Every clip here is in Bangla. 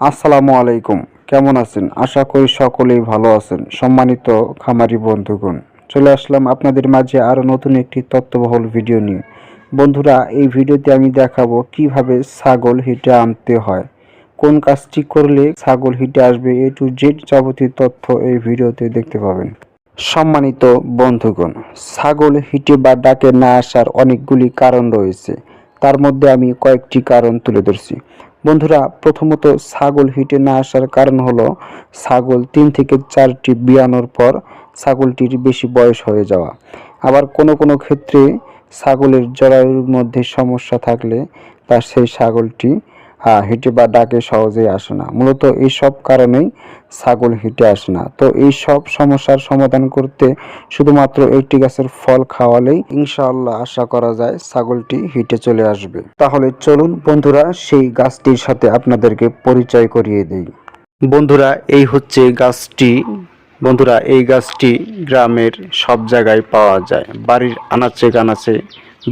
আসসালামু আলাইকুম। কেমন আছেন? আশা করি সকলেই ভালো আছেন। সম্মানিত খামারি বন্ধুগণ, চলে আসলাম আপনাদের মাঝে আরও নতুন একটি তথ্যবহুল ভিডিও নিয়ে। বন্ধুরা, এই ভিডিওতে আমি দেখাবো কীভাবে ছাগল হিটে আনতে হয়, কোন কাজটি করলে ছাগল হিটে আসবে, এ টু জেড যাবতীয় তথ্য এই ভিডিওতে দেখতে পাবেন। সম্মানিত বন্ধুগণ, ছাগল হিটে বা ডাকে না আসার অনেকগুলি কারণ রয়েছে। তার মধ্যে আমি কয়েকটি কারণ তুলে ধরছি। বন্ধুরা, প্রথমত ছাগল হিটে না আসার কারণ হলো ছাগল তিন থেকে চারটি বিয়ানোর পর ছাগলটির বেশি বয়স হয়ে যাওয়া। আবার কোনো কোনো ক্ষেত্রে ছাগলের জরায়ুর মধ্যে সমস্যা থাকলে তার সেই ছাগলটি হিটে বা ডাকে সহজেই আসে না। মূলত এই সব কারণেই ছাগল হিটে আসে না। তো এই সব সমস্যার সমাধান করতে শুধুমাত্র একটি গাছের ফল খাওয়ালেই ইনশাআল্লাহ আশা করা যায় ছাগলটি হিটে চলে আসবে। তাহলে চলুন বন্ধুরা, সেই গাছটির সাথে আপনাদেরকে পরিচয় করিয়ে দেই। বন্ধুরা, এই হচ্ছে গাছটি। বন্ধুরা, এই গাছটি গ্রামের সব জায়গায় পাওয়া যায়। বাড়ির আনাচে কানাচে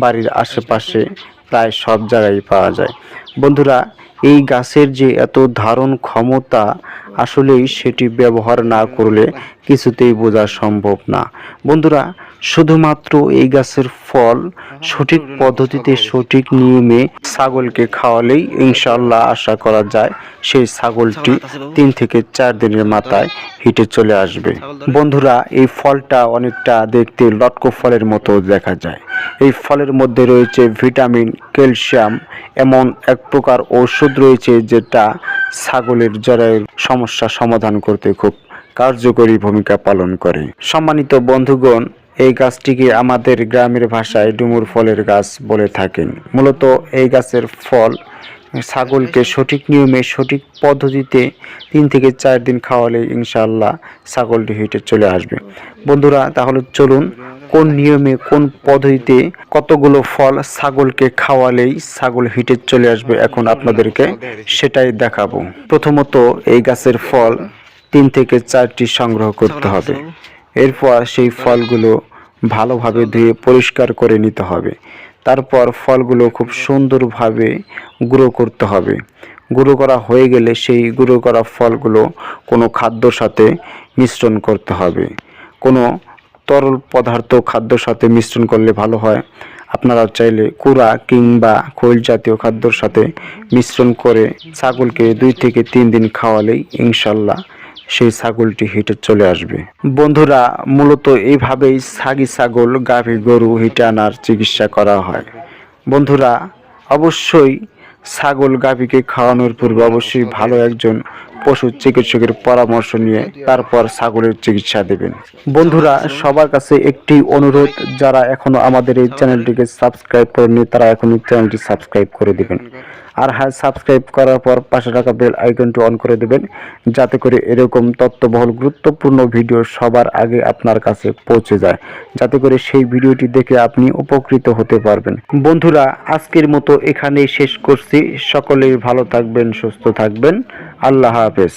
বাড়ির আশেপাশে প্রায় সব জায়গায় পাওয়া যায়। বন্ধুরা, এই গাছের যে এত ধারণ ক্ষমতা, আসলেই সেটি ব্যবহার না করলে কিছুতেই বোঝা সম্ভব না। বন্ধুরা শুধুমাত্র এই গাছের ফল সঠিক পদ্ধতিতে সঠিক নিয়মে ছাগলকে খাওয়ালেই ইনশাল্লাহ আশা করা যায় সেই ছাগলটি তিন থেকে চার দিনের মাথায় হিটে চলে আসবে। বন্ধুরা এই ফলটা অনেকটা দেখতে লটকো ফলের মতো দেখা যায়। এই ফলের মধ্যে রয়েছে ভিটামিন ক্যালসিয়াম এমন এক প্রকার ঔষধ রয়েছে যেটা ছাগলের জ্বরের সমস্যা সমাধান করতে খুব কার্যকরী ভূমিকা পালন করে। সম্মানিত বন্ধুগণ এই গাছটিকে আমাদের গ্রামের ভাষায় ডুমুর ফলের গাছ বলে থাকেন। মূলত এই গাছের ফল ছাগলকে সঠিক নিয়মে, সঠিক পদ্ধতিতে তিন থেকে চার দিন খাওয়ালে ইনশাআল্লাহ ছাগলটি হেঁটে চলে আসবে। বন্ধুরা, তাহলে চলুন কোন নিয়মে, কোন পদ্ধতিতে কতগুলো ফল ছাগলকে খাওয়ালেই ছাগল হিটে চলে আসবে এখন আপনাদেরকে সেটাই দেখাবো। প্রথমত এই গাছের ফল তিন থেকে চারটি সংগ্রহ করতে হবে। এরপর সেই ফলগুলো ভালোভাবে ধুয়ে পরিষ্কার করে নিতে হবে। তারপর ফলগুলো খুব সুন্দরভাবে গুঁড়ো করতে হবে। গুঁড়ো করা হয়ে গেলে সেই গুঁড়ো করা ফলগুলো কোনো খাদ্যর সাথে মিশ্রণ করতে হবে। কোনো তরল পদার্থ খাদ্যর সাথে মিশ্রণ করলে ভালো হয়। আপনারা চাইলে কুড়া কিংবা খৈল জাতীয় খাদ্যর সাথে মিশ্রণ করে ছাগলকে দুই থেকে তিন দিন খাওয়ালেই ইনশাল্লাহ সেই ছাগলটি হেঁটে চলে আসবে। বন্ধুরা, মূলত এইভাবেই ছাগি ছাগল, গাভী গরু হেঁটে আনার চিকিৎসা করা হয়। বন্ধুরা, অবশ্যই ছাগল, গাভীকে খাওয়ানোর পূর্বে অবশ্যই ভালো একজন পশু চিকিৎসকের পরামর্শ নিয়ে তারপর ছাগলের চিকিৎসা দেবেন। বন্ধুরা, সবার কাছে একটি অনুরোধ, যারা এখনও আমাদের এই চ্যানেলটিকে সাবস্ক্রাইব করেননি, তারা এখনই চ্যানেলটি সাবস্ক্রাইব করে দিবেন। আর হ্যাঁ সাবস্ক্রাইব করার পর পাশে থাকা বেল আইকনটি অন করে দেবেন, যাতে করে এরকম তথ্যবহুল গুরুত্বপূর্ণ ভিডিও সবার আগে আপনার কাছে পৌঁছে যায়, যাতে করে সেই ভিডিওটি দেখে আপনি উপকৃত হতে পারবেন। বন্ধুরা, আজকের মতো এখানেই শেষ করছি। সকলেই ভালো থাকবেন, সুস্থ থাকবেন। আল্লাহ হাফেজ